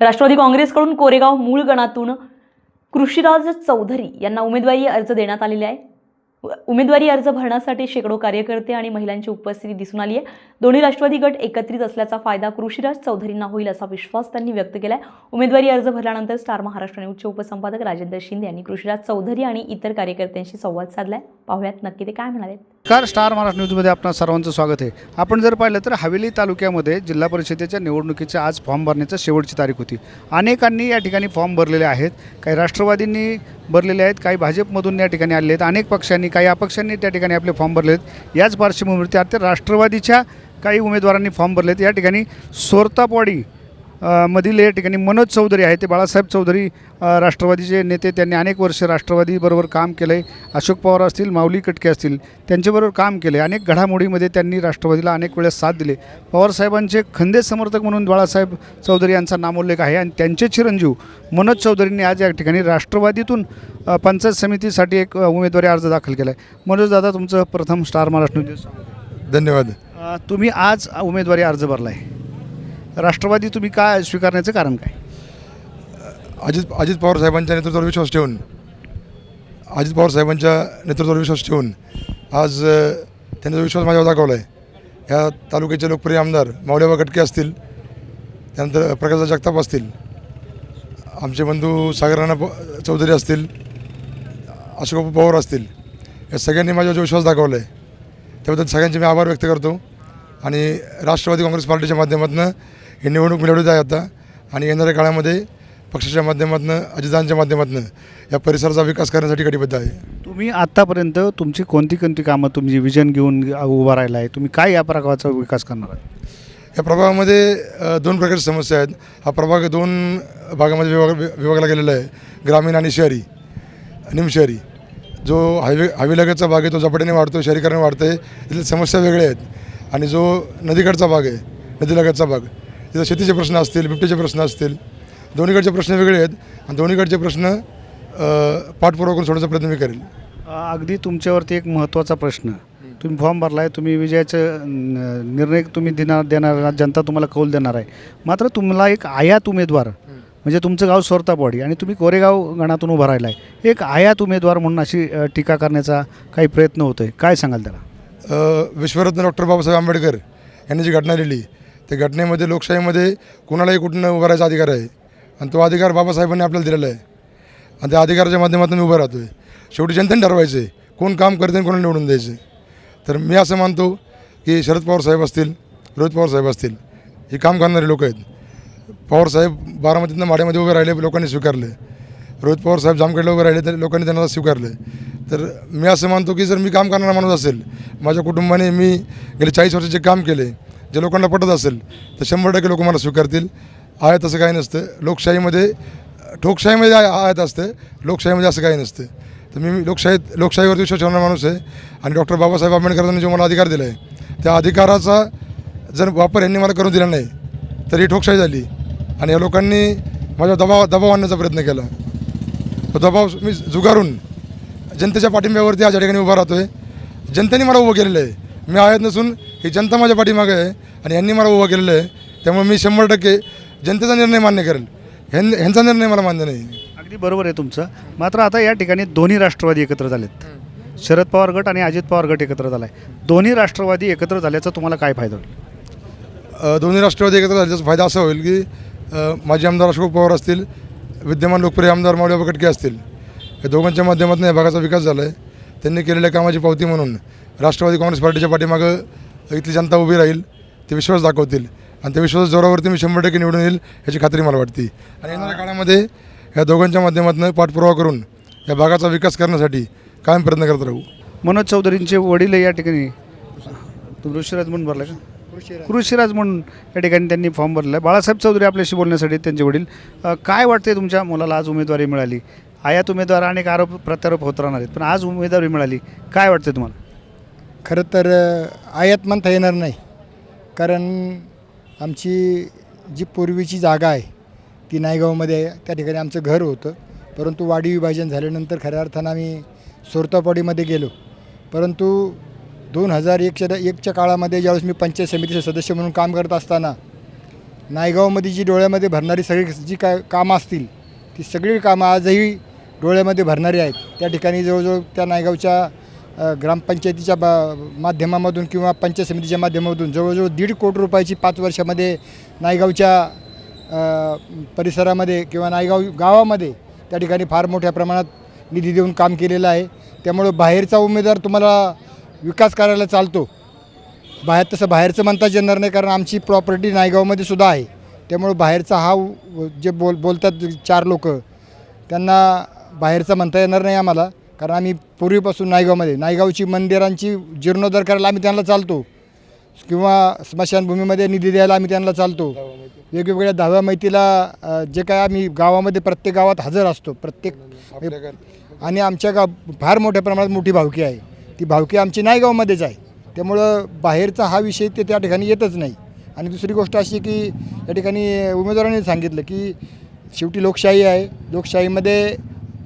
राष्ट्रवादी काँग्रेसकडून कोरेगाव मूळ गणातून कृषीराज चौधरी यांना उमेदवारी अर्ज देण्यात आलेले आहे. उमेदवारी अर्ज भरण्यासाठी शेकडो कार्यकर्ते आणि महिलांची उपस्थिती दिसून आली आहे. दोन्ही राष्ट्रवादी गट एकत्रित असल्याचा फायदा कृषीराज चौधरींना होईल असा विश्वास त्यांनी व्यक्त केलाय. उमेदवारी अर्ज भरल्यानंतर स्टार महाराष्ट्र न्यूजचे उपसंपादक राजेंद्र शिंदे यांनी कृषीराज चौधरी आणि इतर कार्यकर्त्यांशी संवाद साधलाय. पाहुयात नक्की ते काय म्हणाले. कार स्टार महाराष्ट्र न्यूजमध्ये आपणा सर्वांचं स्वागत आहे. आपण जर पाहिलं तर हवेली तालुक्यामध्ये जिल्हा परिषदेच्या निवडणुकीचे आज फॉर्म भरण्याची शेवटची तारीख होती. अनेकांनी या ठिकाणी फॉर्म भरलेले आहेत. काही राष्ट्रवादींनी भरलेले आहेत काही भाजपमधून या ठिकाणी आलेले आहेत. अनेक पक्षांनी काही अपक्षांनी त्या ठिकाणी आपले फॉर्म भरले आहेत याच पार्श्वभूमीवरती आता राष्ट्रवादीच्या काही उमेदवारांनी फॉर्म भरले आहेत या ठिकाणी सोरतापवाडी मधील या ठिकाणी मनोज चौधरी आहेत. ते बाळासाहेब चौधरी राष्ट्रवादीचे नेते. त्यांनी अनेक वर्ष राष्ट्रवादीबरोबर काम केलं आहे अशोक पवार असतील माऊली कटके असतील त्यांच्याबरोबर काम केले अनेक घडामोडीमध्ये त्यांनी राष्ट्रवादीला अनेक वेळेस साथ दिले. पवारसाहेबांचे खंदे समर्थक म्हणून बाळासाहेब चौधरी यांचा नामोल्लेख आहे आणि त्यांचे चिरंजीव मनोज चौधरींनी आज या ठिकाणी राष्ट्रवादीतून पंचायत समितीसाठी एक उमेदवारी अर्ज दाखल केला आहे मनोज दादा तुमचं प्रथम स्टार महाराष्ट्र न्यूज धन्यवाद. तुम्ही आज उमेदवारी अर्ज भरला आहे राष्ट्रवादी तुम्ही काय स्वीकारण्याचं कारण काय? अजित अजित पवार साहेबांच्या नेतृत्वावर विश्वास ठेवून. अजित पवार साहेबांच्या नेतृत्वावर विश्वास ठेवून आज त्यांचा जो विश्वास माझ्यावर दाखवला आहे ह्या तालुक्याचे लोकप्रिय आमदार मावळेबा कटके असतील त्यानंतर प्रकाश जगताप असतील आमचे बंधू सागर राणा चौधरी असतील अशोक पवार असतील या सगळ्यांनी माझ्यावर विश्वास दाखवला आहे त्याबद्दल सगळ्यांचे मी आभार व्यक्त करतो. आणि राष्ट्रवादी काँग्रेस पार्टीच्या माध्यमातून ही निवडणूक मिळवली आहे आता. आणि येणाऱ्या काळामध्ये पक्षाच्या माध्यमातून अजितांच्या माध्यमातून या परिसराचा विकास करण्यासाठी कटिबद्ध आहे. तुम्ही आत्तापर्यंत तुमची कोणती कोणती कामं तुमची विजन घेऊन उभा राहिला आहे? तुम्ही काय या प्रकारचा विकास करणार आहे या प्रभागामध्ये दोन प्रकारच्या समस्या आहेत. हा प्रभाग दोन भागामध्ये विभाग विभागला गेलेला आहे. ग्रामीण आणि शहरी निमशहरी जो हायवे हायवेलगतचा भाग आहे तो झपाट्याने वाढतो शहरीकरण वाढतं आहे तिथल्या समस्या वेगळ्या आहेत. आणि जो नदीकडचा भाग आहे नदीलगतचा भाग तिथं शेतीचे प्रश्न असतील बिबटेचे प्रश्न असतील दोन्हीकडचे प्रश्न वेगळे आहेत आणि दोन्हीकडचे प्रश्न पाठपुरावा करून सोडण्याचा प्रयत्न मी करेल. अगदी तुमच्यावरती एक महत्त्वाचा प्रश्न. तुम्ही फॉर्म भरला आहे तुम्ही विजयाचं निर्णय तुम्ही देणार देणार जनता तुम्हाला कौल देणार आहे. मात्र तुम्हाला एक आयात उमेदवार म्हणजे तुमचं गाव सोरतापवाडी आणि तुम्ही कोरेगाव गणातून उभा राहिला आहे एक आयात उमेदवार म्हणून अशी टीका करण्याचा काही प्रयत्न होतो आहे काय सांगाल त्याला? विश्वरत्न डॉक्टर बाबासाहेब आंबेडकर यांनी जी घटना लिहिली त्या घटनेमध्ये लोकशाहीमध्ये कुणालाही कुठनं उभं राहायचा अधिकार आहे. आणि तो अधिकार बाबासाहेबांनी आपल्याला दिलेला आहे. आणि त्या अधिकाराच्या माध्यमातून उभं राहतो आहे शेवटी जनतेने ठरवायचं आहे कोण काम करते आणि कोणाला निवडून द्यायचं तर मी असं मानतो की शरद पवार साहेब असतील रोहित पवार साहेब असतील हे काम करणारे लोक आहेत. पवार साहेब बारामतीतनं माड्यामध्ये उभे राहिले लोकांनी स्वीकारले. रोहित पवार साहेब जामखेडला उभे राहिले तर लोकांनी त्यांना स्वीकारले. तर मी असं मानतो की जर मी काम करणारा माणूस असेल माझ्या कुटुंबाने मी गेले चाळीस वर्षाचे काम केले जे लोकांना पटत असेल तर शंभर टक्के लोक मला स्वीकारतील. आहे तसं काही नसतं. लोकशाहीमध्ये ठोकशाहीमध्ये आयात आहेत लोकशाहीमध्ये असं काही नसतं. तर मी लोकशाहीत लोकशाहीवरती विश्वास ठेवणारा माणूस आहे. आणि डॉक्टर बाबासाहेब आंबेडकरांनी जो मला अधिकार दिला आहे त्या अधिकाराचा जर वापर यांनी मला करून दिला नाही तर ही ठोकशाही झाली. आणि या लोकांनी माझ्या दबाव दबाव आणण्याचा प्रयत्न केला. तो दबाव मी जुगारून जनतेच्या पाठिंब्यावरती आज या ठिकाणी उभा राहतो आहे जनतेने मला उभं केलेलं आहे. मी आहेत नसून ही जनता माझ्या पाठीमागे आहे आणि यांनी मला उभं केलेलं आहे. त्यामुळे मी शंभर टक्के जनतेचा निर्णय मान्य करेल. ह्यां ह्यांचा निर्णय मला मान्य नाही. अगदी बरोबर आहे तुमचं. मात्र आता या ठिकाणी दोन्ही राष्ट्रवादी एकत्र झालेत. शरद पवार गट आणि अजित पवार गट एकत्र झाला आहे दोन्ही राष्ट्रवादी एकत्र झाल्याचा तुम्हाला काय फायदा होईल? अ, दोन्ही राष्ट्रवादी एकत्र झाल्याचा फायदा असा होईल की अ, माजी आमदार अशोक पवार असतील विद्यमान लोकप्रिय आमदार मावळ्या कटके असतील. या दोघांच्या माध्यमातून या भागाचा विकास झाला आहे त्यांनी केलेल्या कामाची पावती म्हणून राष्ट्रवादी काँग्रेस पार्टीच्या पाठीमागं इथली जनता उभी राहील ते विश्वास दाखवतील. आणि त्या विश्वास जोरावरती मी शंभर टक्के निवडून येईल याची खात्री मला वाटते. आणि येणाऱ्या काळामध्ये या दोघांच्या माध्यमातून पाठपुरावा करून या भागाचा विकास करण्यासाठी कायम प्रयत्न करत राहू. मनोज चौधरींचे वडील या ठिकाणी ऋषीराज म्हणून भरला का? कृषीराज म्हणून या ठिकाणी त्यांनी फॉर्म भरला आहे बाळासाहेब चौधरी आपल्याशी बोलण्यासाठी त्यांचे वडील काय वाटते तुमच्या मुलाला आज उमेदवारी मिळाली? आयात उमेदवार अनेक आरोप प्रत्यारोप होत राहणार आहेत पण आज उमेदवारी मिळाली. काय वाटते तुम्हाला? खरं तर आयात म्हणता येणार नाही. कारण आमची जी पूर्वीची जागा आहे ती नायगावमध्ये आहे त्या ठिकाणी आमचं घर होतं. परंतु वाडी विभाजन झाल्यानंतर खऱ्या अर्थानं आम्ही सोरतापाडीमध्ये गेलो. परंतु दोन हजार एकच्या एकच्या काळामध्ये ज्यावेळेस मी पंचायत समितीचे सदस्य म्हणून काम करत असताना नायगावमध्ये जी डोळ्यामध्ये भरणारी सगळी जी काय कामं असतील ती सगळी कामं आजही डोळ्यामध्ये भरणारी आहेत. त्या ठिकाणी जवळजवळ त्या नायगावच्या ग्रामपंचायतीच्या बा माध्यमामधून किंवा पंचायत समितीच्या माध्यमातून जवळजवळ दीड कोटी रुपयाची पाच वर्षामध्ये नायगावच्या परिसरामध्ये किंवा नायगाव गावामध्ये त्या ठिकाणी फार मोठ्या प्रमाणात निधी देऊन काम केलेलं आहे. त्यामुळं बाहेरचा उमेदवार तुम्हाला विकास करायला चालतो. बाहेर तसं बाहेरचं म्हणताच येणार नाही कारण आमची प्रॉपर्टी नायगावमध्ये सुद्धा आहे. त्यामुळं बाहेरचा हा जे बोल बोलतात चार लोक त्यांना बाहेरचा म्हणता येणार नाही आम्हाला. कारण आम्ही पूर्वीपासून नायगावमध्ये नायगावची मंदिरांची जीर्णोद्धार करायला आम्ही त्यांना चालतो. किंवा स्मशानभूमीमध्ये निधी द्यायला आम्ही त्यांना चालतो. वेगवेगळ्या दहाव्या मैतीला अ, जे काय आम्ही गावामध्ये प्रत्येक गावात हजर असतो. प्रत्येक आणि आमच्या गाव फार मोठ्या प्रमाणात मोठी भावकी आहे. ती भावकी आमची नायगावमध्येच आहे. त्यामुळं बाहेरचा हा विषय ते त्या ठिकाणी येतच नाही. आणि दुसरी गोष्ट अशी की या ठिकाणी उमेदवारांनी सांगितलं की शेवटी लोकशाही आहे. लोकशाहीमध्ये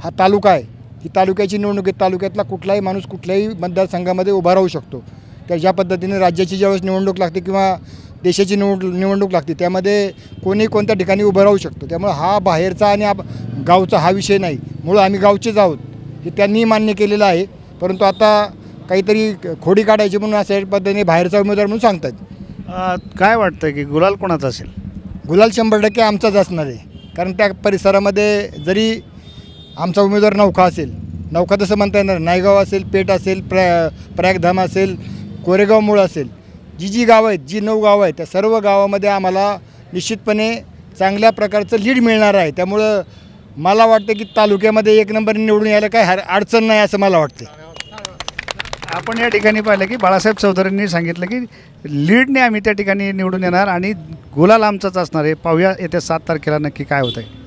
हा तालुका आहे. ही तालुक्याची निवडणूक आहे तालुक्यातला कुठलाही माणूस कुठल्याही मतदारसंघामध्ये उभा राहू शकतो. त्या ज्या पद्धतीने राज्याची ज्यावेळेस निवडणूक लागते किंवा देशाची निवड निवडणूक लागते त्यामध्ये कोणी कोणत्या ठिकाणी उभं राहू शकतो. त्यामुळे हा बाहेरचा आणि आप- गावचा हा विषय नाही. मुळं आम्ही गावचेच आहोत हे त्यांनीही मान्य केलेलं आहे. परंतु आता काहीतरी खोडी काढायची म्हणून अशा पद्धतीने बाहेरचा उमेदवार म्हणून सांगतात. काय वाटतं की गुलाल कोणाचा असेल? गुलाल शंभर टक्के आमचाच असणार आहे. कारण त्या परिसरामध्ये जरी आमचा उमेदवार नौका असेल. नौका तसं म्हणता येणार नायगाव असेल पेठ असेल प्र प्रयागधाम असेल कोरेगाव मूळ असेल. जी जी गावं आहेत जी नऊ गावं आहेत त्या सर्व गावामध्ये आम्हाला निश्चितपणे चांगल्या प्रकारचं लीड मिळणार आहे. त्यामुळं मला वाटतं की तालुक्यामध्ये एक नंबर निवडून यायला काही हर अडचण नाही असं मला वाटतं आपण या ठिकाणी पाहिलं की बाळासाहेब चौधरींनी सांगितलं की लीडने आम्ही त्या ठिकाणी निवडून येणार आणि गुलाल आमचाच असणार आहे. पाहूया येत्या सात तारखेला नक्की काय होत आहे